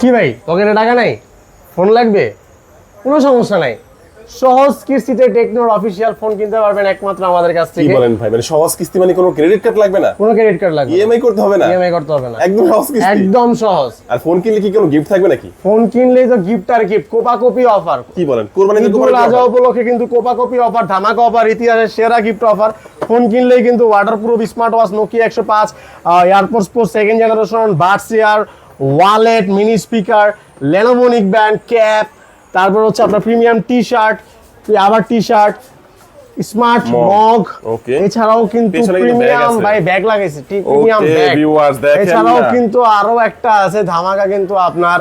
কি ভাই? পকেটে টাকা নাই? ফোন লাগবে? কোনো সমস্যা নাই। সহজ কিস্তিতে টেকনোর অফিসিয়াল ফোন কিনতে পারবেন একমাত্র আমাদের কাছ থেকে। কি বলেন ভাই? মানে সহজ কিস্তি মানে কোনো ক্রেডিট কার্ড লাগবে না? কোনো ক্রেডিট কার্ড লাগবে ইএমআই করতে হবে না? ইএমআই করতে হবে না। একদম সহজ কিস্তি। একদম সহজ। আর ফোন কিনলে কি কোনো গিফট থাকবে নাকি? ফোন কিনলেই তো গিফট আর গিফট কোপা কপি অফার কি বলেন? কোরবানি তো ঈদুল কোরবানি আজহা উপলক্ষে কিন্তু কোপা কপি অফার ধামাকা অফার ইতিহাসের সেরা গিফট অফার ফোন কিনলেই কিন্তু ওয়াটারপ্রুফ স্মার্ট ওয়াচ নোকিয়া একশো পাঁচ AirPods pro second generation buds air wallet mini speaker লেনোমোনিক band cap তারপর হচ্ছে আপনার প্রিমিয়াম টি শার্ট আবার টি শার্ট স্মার্ট মগ এছাড়াও কিন্তু প্রিমিয়াম ভাই ব্যাগ লাগাইছে প্রিমিয়াম ব্যাগ। এছাড়াও কিন্তু আরও একটা আছে ধামাকা কিন্তু আপনার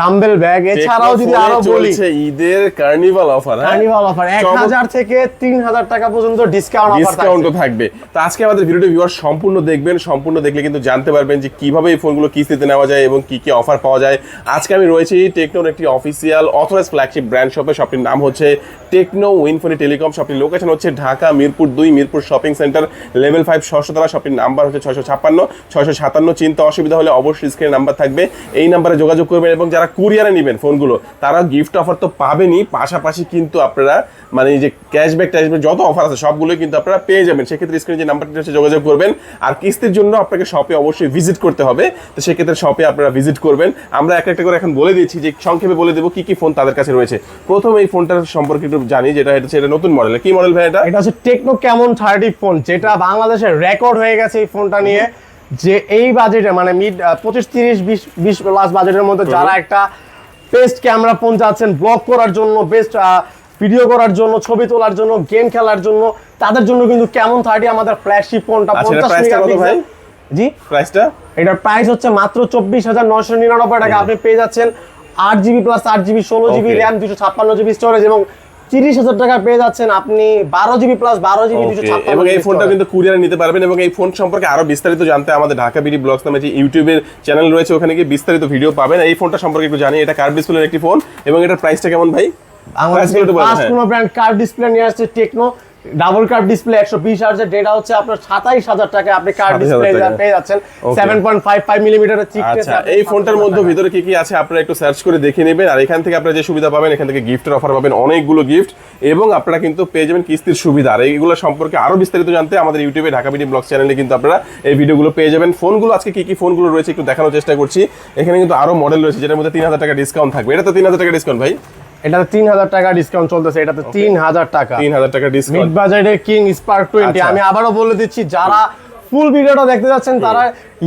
ডাম্বেল ব্যাগ এছাড়াও যদি আরও বলি ঈদের কার্নিভাল অফার কার্নিভাল অফার এক হাজার থেকে তিন হাজার টাকা পর্যন্ত ডিসকাউন্ট অফার ডিসকাউন্টও থাকবে। তো আজকে আমাদের ভিডিওটি ভিউয়ার সম্পূর্ণ দেখবেন সম্পূর্ণ দেখলে কিন্তু জানতে পারবেন যে কীভাবে এই ফোনগুলো কিস্তিতে নেওয়া যায় এবং কি কি অফার পাওয়া যায়। আজকে আমি রয়েছি টেকনোর একটি অফিসিয়াল অথরাইজ ফ্ল্যাগশিপ ব্র্যান্ড শপে শপটির নাম হচ্ছে টেকনো উইনফোনি টেলিকম শপটির লোকেশন হচ্ছে ঢাকা মিরপুর দুই Mirpur shopping centre level five ষষ্ঠতলা। শপটির নাম্বার হচ্ছে ছয়শো ছাপ্পান্ন ছয়শো সাতান্ন। চিন্তা অসুবিধা হলে অবশ্যই স্ক্রিনে নাম্বার থাকবে। এই নাম্বারে যোগাযোগ করবেন এবং যারা কুরিয়ারে নেবেন ফোনগুলো, তারা গিফট অফার তো পাবেনই। পাশাপাশি কিন্তু আপনারা মানে যে ক্যাশব্যাক ট্যাশব্যাক যত অফার আছে, সবগুলোই কিন্তু আপনারা পেয়ে যাবেন। সেক্ষেত্রে স্ক্রিনে যে নাম্বারটি আছে, যোগাযোগ করবেন। আর কিস্তির জন্য আপনাকে শপে অবশ্যই ভিজিট করতে হবে। তো সেক্ষেত্রে শপে আপনারা ভিজিট করবেন। আমরা একটা একটা করে এখন বলে দিচ্ছি যে, সংক্ষেপে বলে দেবো কি কি ফোন তাদের কাছে রয়েছে। প্রথম এই ফোনটার সম্পর্কে একটু জানি, যেটা এটা এটা নতুন মডেল কি মডেল ভাই এটা? এটা হচ্ছে টেকনো কেমন থার্টি ফোন যেটা বাংলাদেশের রেকর্ড হয়ে গেছে এই ফোনটা নিয়ে। যে এই বাজেটে মানে মিড পঁচিশ তিরিশ বিশ বিশ প্লাস বাজেটের মধ্যে যারা একটা বেস্ট ক্যামেরা ফোন চাচ্ছেন ব্লগ করার জন্য বেস্ট ভিডিও করার জন্য ছবি তোলার জন্য গেম খেলার জন্য তাদের জন্য কিন্তু কেমন থার্টি আমাদের ফ্ল্যাগশিপ ফোনটা আচ্ছা, পঞ্চাশ? জি? প্রাইসটা এটার প্রাইস হচ্ছে মাত্র চব্বিশ হাজার নয়শো নিরানব্বই টাকা। আপনি পেয়ে যাচ্ছেন আট জিবি প্লাস আট জিবি ষোলো জিবি র্যাম দুশো ছাপ্পান্ন জিবি স্টোরেজ এবং তিরিশ হাজার টাকা পেয়ে যাচ্ছেন আপনি বারো জিবি প্লাস বারো জিবি এবং এই ফোনটা কিন্তু কুরিয়ারে নিতে পারবেন এবং এই ফোন সম্পর্কে আরও বিস্তারিত জানতে আমাদের ঢাকা বিডি ব্লগস নামে যে ইউটিউবের চ্যানেল রয়েছে ওখানে গিয়ে বিস্তারিত ভিডিও পাবেন। এই ফোনটা সম্পর্কে একটু জানি এটা কার্ভ ডিসপ্লের একটি ফোন এবং এটার প্রাইসটা কেমন ভাই? আমাদের ব্র্যান্ড ডিসপ্লে নিয়ে আসছে টেকনো ডাবল কার্ভ ডিসপ্লে একশো বিশ হাজার যেটা হচ্ছে আপনার সাতাইশ হাজার টাকা আপনি কার্ভ ডিসপ্লে পেয়ে যাচ্ছেন। Seven point five five millimetre এই ফোনটার মধ্যে ভিতরে কি কি আছে আপনারা একটু সার্চ করে দেখে নেবেন আর এখান থেকে আপনারা যে সুবিধা পাবেন এখান থেকে গিফটের অফার পাবেন অনেকগুলো গিফট এবং আপনারা কিন্তু পেয়ে যাবেন কিস্তির সুবিধা। আর এইগুলো সম্পর্কে আরও বিস্তারিত জানতে আমাদের ইউটিউবে ঢাকা বিডি ব্লগ চ্যানেলে কিন্তু আপনারা এই ভিডিওগুলো পেয়ে যাবেন। ফোনগুলো আজকে কি কি ফোনগুলো রয়েছে একটু দেখানোর চেষ্টা করছি। এখানে কিন্তু আরও মডেল রয়েছে যেটার মধ্যে তিন হাজার টাকা ডিসকাউন্ট থাকবে। এটা তো তিন হাজার টাকা ডিসকাউন্ট ভাই। এটাতে তিন হাজার টাকা ডিসকাউন্ট চলতেছে এটাতে তিন হাজার টাকা। তিন হাজার টাকা মিড ডিসকাউন্ট বাজারে কিং স্পার্ক টোয়েন্টি। আমি আবারও বলে দিচ্ছি যারা ফুল ভিডিওটা দেখতে যাচ্ছেন তারা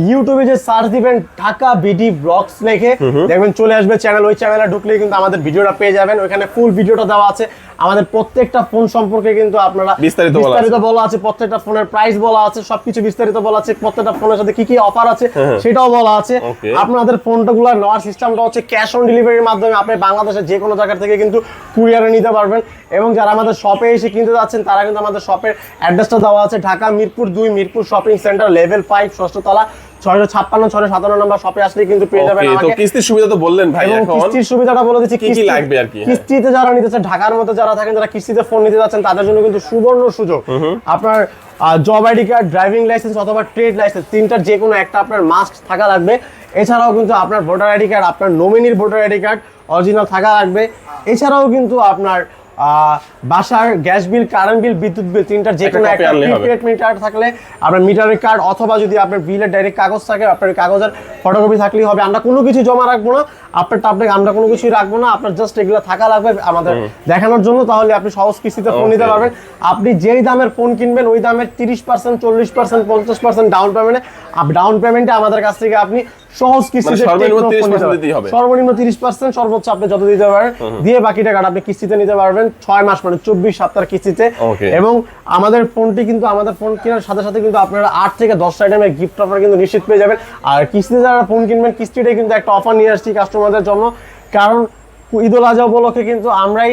ইউটিউবে যে সার্চ দিবেন ঢাকা বিডি ব্লগস লিখে দেখবেন চলে আসবে চ্যানেল ওই চ্যানেলে ঢুকলে কিন্তু আমাদের ভিডিওটা পেয়ে যাবেন। ওখানে ফুল ভিডিওটা দেওয়া আছে। আমাদের প্রত্যেকটা ফোন সম্পর্কে কিন্তু আপনারা বিস্তারিত বলা আছে। বিস্তারিত বলা আছে প্রত্যেকটা ফোনের প্রাইস বলা আছে সবকিছু বিস্তারিত বলা আছে প্রত্যেকটা ফোনের সাথে কি কি অফার আছে সেটাও বলা আছে. আপনাদের ফোনটাগুলো নেওয়ার সিস্টেমটা হচ্ছে ক্যাশ অন ডেলিভারির মাধ্যমে আপনি বাংলাদেশের যে কোনো জায়গা থেকে কিন্তু কুরিয়ারে নিতে পারবেন। এবং যারা আমাদের শপে এসে কিনতে যাচ্ছেন তারা কিন্তু আমাদের শপের অ্যাড্রেসটা দেওয়া আছে ঢাকা মিরপুর দুই Mirpur shopping centre level five ষষ্ঠতলা। ছয়শো ছাপ্পান্ন ছয়শো সাতান্ন নম্বর শপে আসলে কিন্তু পেয়ে যাবেন তো কিস্তির সুবিধা তো বললেন ভাই এবং কিস্তির সুবিধাটা বলে দিচ্ছি কি কি লাগবে আর কি, হ্যাঁ। কিস্তিতে যারা নিতেছে ঢাকার মধ্যে যারা থাকেন যারা কিস্তিতে ফোন নিতে যাচ্ছেন তাদের জন্য কিন্তু সুবর্ণ সুযোগ। আপনার job ID card driving licence অথবা ট্রেড লাইসেন্স তিনটার যে কোনো একটা আপনার মাস্ক থাকা লাগবে। এছাড়াও কিন্তু আপনার ভোটার আইডি কার্ড আপনার নমিনির ভোটার আইডি কার্ড অরিজিনাল থাকা লাগবে। এছাড়াও কিন্তু আপনার বাসার গ্যাস বিল কারেন্ট বিল বিদ্যুৎ বিল তিনটার যে কোনো একটা প্রিপেড মিটার থাকলে আপনার মিটারের কার্ড অথবা যদি আপনার বিলের ডাইরেক্ট কাগজ থাকে আপনার কাগজের ফটোকপি থাকলেই হবে। আমরা কোনো কিছু জমা রাখব না। আপনারটা আপনাকে আমরা কোনো কিছুই রাখব না। আপনার জাস্ট এগুলো থাকা লাগবে আমাদের দেখানোর জন্য। তাহলে আপনি সহজ কিস্তিতে ফোন নিতে পারবেন। আপনি যেই দামের ফোন কিনবেন ওই দামের তিরিশ পার্সেন্ট চল্লিশ পার্সেন্ট পঞ্চাশ পার্সেন্ট ডাউন পেমেন্টে ডাউন পেমেন্টে আমাদের কাছ থেকে আপনি সহজ কিস্তিতে মানে সর্বনিম্ন 30% নিতে পারবেন। দিতেই হবে। সর্বনিম্ন তিরিশ পার্সেন্ট সর্বোচ্চ আপনি যত দিতে পারেন দিয়ে বাকি টাকাটা আপনি কিস্তিতে নিতে পারবেন ছয় মাস মানে চব্বিশ সপ্তাহের কিস্তিতে। এবং আমাদের ফোনটি কিন্তু আমাদের ফোন কেনার সাথে সাথে কিন্তু আপনারা আট থেকে দশ আইটেমের গিফট অফার কিন্তু নিশ্চিত পেয়ে যাবেন। আর কিস্তিতে যারা ফোন কিনবেন কিস্তিটাই কিন্তু একটা অফার নিয়ে আসছি কাস্টমারদের জন্য। কারণ ঈদুল আজহা উপলক্ষে কিন্তু আমরাই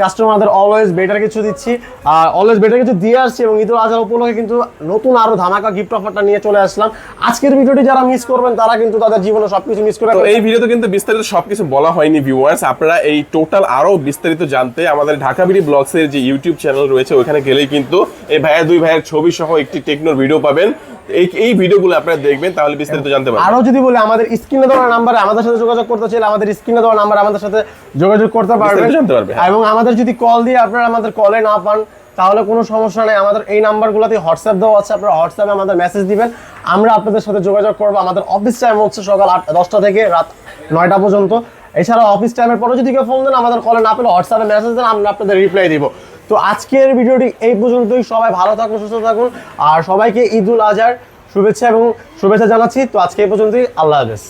কাস্টমারদের অলওয়েজ বেটার কিছু দিচ্ছি। আর অলওয়েজ বেটার কিছু দিয়ে আসছি এবং ঈদুল আজহা উপলক্ষে কিন্তু নতুন আরও ধামাকা গিফট অফারটা নিয়ে চলে আসলাম। আজকের ভিডিওটি যারা মিস করবেন তারা কিন্তু তাদের জীবনে সবকিছু মিস করে এই ভিডিওতে কিন্তু বিস্তারিত সবকিছু বলা হয়নি ভিউয়ার্স আপনারা এই টোটাল আরও বিস্তারিত জানতে আমাদের ঢাকা বিডি ব্লগস এর যে ইউটিউব চ্যানেল রয়েছে ওখানে গেলেই কিন্তু এই ভাইয়ের দুই ভাইয়ের ছবি সহ একটি টেকনোর ভিডিও পাবেন। এই এই ভিডিওগুলো আপনারা দেখবেন তাহলে বিস্তারিত জানতে পারবেন। আরও যদি বলে আমাদের স্ক্রিনে দেওয়া নাম্বারে আমাদের সাথে যোগাযোগ করতে চাইলে আমাদের স্ক্রিনে দেওয়া নাম্বার আমাদের সাথে যোগাযোগ করতে পারবেন। জানতে পারবে, হ্যাঁ। এবং আমাদের যদি কল দিয়ে আপনারা আমাদের কলে না পান তাহলে কোনো সমস্যা নেই। আমাদের এই নাম্বারগুলোতে হোয়াটসঅ্যাপ দেওয়া আছে আপনারা হোয়াটসঅ্যাপে আমাদের মেসেজ দিবেন। আমরা আপনাদের সাথে যোগাযোগ করব। আমাদের অফিস টাইম হচ্ছে সকাল আট দশটা থেকে রাত নয়টা পর্যন্ত। এছাড়া অফিস টাইমের পরে যদি কেউ ফোন দেন আমাদের কলে না পেলে হোয়াটসঅ্যাপে মেসেজ দেন আমরা আপনাদের রিপ্লাই দিব। তো আজকের ভিডিওটি এই পর্যন্তই। সবাই ভালো থাকুন, সুস্থ থাকুন। আর সবাইকে ঈদুল আজহার শুভেচ্ছা এবং শুভেচ্ছা জানাচ্ছি। তো আজকে এই পর্যন্তই। আল্লাহ হাফেজ।